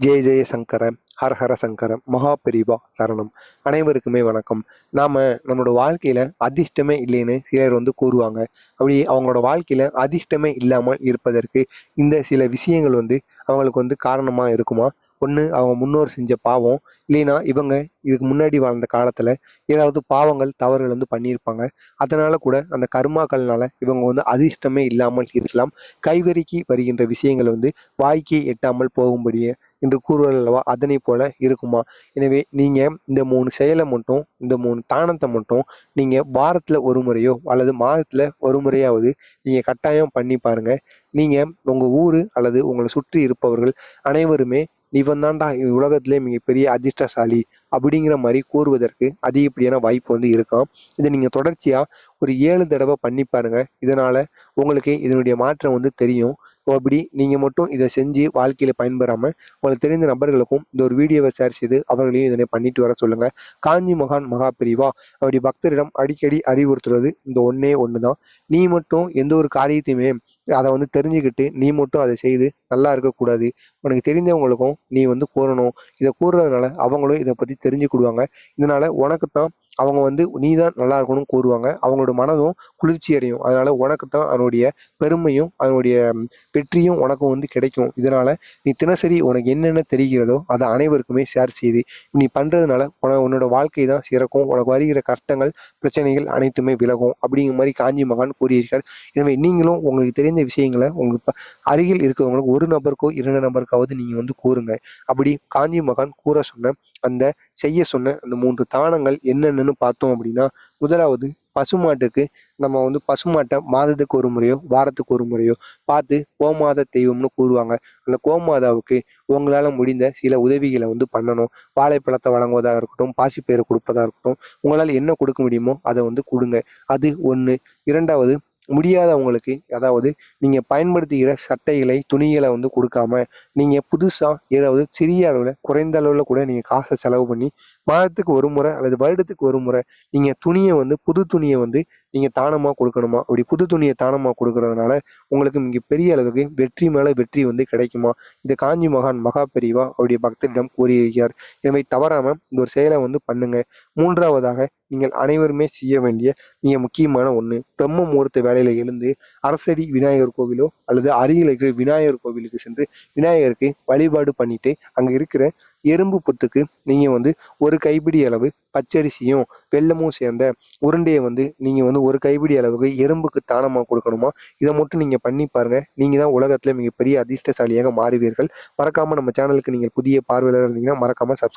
ஜெய ஜெய சங்கர ஹர ஹர சங்கர மகா பெரிவா சரணம். அனைவருக்குமே வணக்கம். நாம் நம்மளோட வாழ்க்கையில் அதிர்ஷ்டமே இல்லைன்னு சிலர் வந்து கூறுவாங்க. அப்படி அவங்களோட வாழ்க்கையில் அதிர்ஷ்டமே இல்லாமல் இருப்பதற்கு இந்த சில விஷயங்கள் வந்து அவங்களுக்கு வந்து காரணமாக இருக்குமா? ஒன்று அவங்க முன்னோர் செஞ்ச பாவம். இல்லைன்னா இவங்க இதுக்கு முன்னாடி வாழ்ந்த காலத்தில் ஏதாவது பாவங்கள் தவறுகள் வந்து பண்ணியிருப்பாங்க. அதனால் கூட அந்த கர்மாக்கள்னால இவங்க வந்து அதிர்ஷ்டமே இல்லாமல் இருக்கலாம். கைவரிக்கு வருகின்ற விஷயங்கள் வந்து வாய்க்கு எட்டாமல் போகும்படியே என்று கூறுவது அல்லவா? அதனை போல இருக்குமா? எனவே நீங்கள் இந்த மூணு செயலை மட்டும் இந்த மூணு தானத்தை மட்டும் நீங்கள் வாரத்தில் ஒரு முறையோ அல்லது மாதத்தில் ஒரு முறையாவது நீங்கள் கட்டாயம் பண்ணி பாருங்க. நீங்கள் உங்கள் ஊர் அல்லது உங்களை சுற்றி இருப்பவர்கள் அனைவருமே இவன் தான்டா உலகத்திலே மிகப்பெரிய அதிர்ஷ்டசாலி அப்படிங்கிற மாதிரி கூறுவதற்கு அதிகப்படியான வாய்ப்பு வந்து இருக்கும். இதை நீங்கள் தொடர்ச்சியாக ஒரு ஏழு தடவை பண்ணி பாருங்கள் இதனால் உங்களுக்கு இதனுடைய மாற்றம் வந்து தெரியும். ஸோ அப்படி நீங்கள் மட்டும் இதை செஞ்சு வாழ்க்கையில் பயன்பெறாமல் உங்களுக்கு தெரிந்த நபர்களுக்கும் இந்த ஒரு வீடியோவை ஷேர் செய்து அவர்களையும் இதனை பண்ணிட்டு வர சொல்லுங்கள் காஞ்சி மகான் மகா பிரிவா அப்படி பக்தரிடம் அடிக்கடி அறிவுறுத்துறது இந்த ஒன்றே ஒன்று தான் நீ மட்டும் எந்த ஒரு காரியத்தையுமே அதை வந்து தெரிஞ்சுக்கிட்டு நீ மட்டும் அதை செய்து நல்லா இருக்கக்கூடாது. உனக்கு தெரிந்தவங்களுக்கும் நீ வந்து கூறணும். இதை கூறுறதுனால அவங்களும் இதை பற்றி தெரிஞ்சுக்கிடுவாங்க. இதனால உனக்கு தான் அவங்க வந்து நீ தான் நல்லா இருக்கணும்னு கூறுவாங்க. அவங்களோட மனதும் குளிர்ச்சி அடையும். அதனால உனக்கு தான் அதனுடைய பெருமையும் அதனுடைய வெற்றியும் உனக்கும் வந்து கிடைக்கும். இதனால நீ தினசரி உனக்கு என்னென்ன தெரிகிறதோ அதை அனைவருக்குமே ஷேர் செய்து நீ பண்றதுனால உன உன்னோட வாழ்க்கை தான் சிறக்கும். உனக்கு வருகிற கஷ்டங்கள் பிரச்சனைகள் அனைத்துமே விலகும். அப்படிங்கிற மாதிரி காஞ்சி மகான் கூறியிருக்கார். எனவே நீங்களும் உங்களுக்கு தெரிந்த விஷயங்களை உங்களுக்கு அருகில் இருக்கிறவங்களுக்கு ஒரு நபருக்கோ இரண்டு நபருக்காவது நீங்க வந்து கூறுங்க. அப்படி காஞ்சி மகான் கூற சொன்ன அந்த செய்ய சொன்ன அந்த மூன்று தானங்கள் என்னென்னன்னு பார்த்தோம் அப்படின்னா முதலாவது பசுமாட்டுக்கு நம்ம வந்து பசுமாட்டை மாதத்துக்கு ஒரு முறையோ வாரத்துக்கு ஒரு முறையோ பார்த்து கோமாத தெய்வம்னு கூறுவாங்க. அந்த கோமாதாவுக்கு உங்களால் முடிந்த சில உதவிகளை வந்து பண்ணணும். வாழைப்பழத்தை வழங்குவதாக இருக்கட்டும் பாசிப்பயிரை கொடுப்பதாக இருக்கட்டும் உங்களால் என்ன கொடுக்க முடியுமோ அதை வந்து கொடுங்க. அது ஒன்று இரண்டாவது முடியாதவங்களுக்கு அதாவது நீங்கள் பயன்படுத்துகிற சட்டைகளை துணிகளை வந்து கொடுக்காம நீங்கள் புதுசாக ஏதாவது சிறிய அளவில் குறைந்த அளவில் கூட நீங்கள் காசை செலவு பண்ணி மாதத்துக்கு ஒரு முறை அல்லது வருடத்துக்கு ஒரு முறை நீங்கள் துணியை வந்து புது துணியை வந்து நீங்கள் தானமாக கொடுக்கணுமா? அப்படி புது துணியை தானமாக கொடுக்கறதுனால உங்களுக்கு மிக பெரிய அளவுக்கு வெற்றி மேலே வெற்றி வந்து கிடைக்குமா? இந்த காஞ்சி மகான் மகா பெரிவா அவருடைய பக்தரிடம் கூறியிருக்கிறார். எனவே தவறாமல் இந்த ஒரு செயலை வந்து பண்ணுங்க. மூன்றாவதாக நீங்கள் அனைவருமே செய்ய வேண்டிய மிக முக்கியமான ஒன்று பிரம்ம முகூர்த்த வேலையில் எழுந்து அரசடி விநாயகர் கோவிலோ அல்லது அருகில் இருக்கிற விநாயகர் கோவிலுக்கு சென்று விநாயகருக்கு வழிபாடு பண்ணிட்டு அங்கே இருக்கிற எறும்பு புத்துக்கு நீங்கள் வந்து ஒரு கைப்பிடி அளவு பச்சரிசியும் வெல்லமும் சேர்ந்த உருண்டையை வந்து நீங்கள் வந்து ஒரு கைப்பிடி அளவுக்கு எறும்புக்கு தானமாக கொடுக்கணுமா? இதை மட்டும் நீங்கள் பண்ணி பாருங்க. நீங்கள் தான் உலகத்தில் மிகப்பெரிய அதிர்ஷ்டசாலியாக மாறுவீர்கள். மறக்காமல் நம்ம சேனலுக்கு நீங்கள் புதிய பார்வையாளர் இருந்தீங்கன்னா மறக்காம சப்ஸ்கிரைப்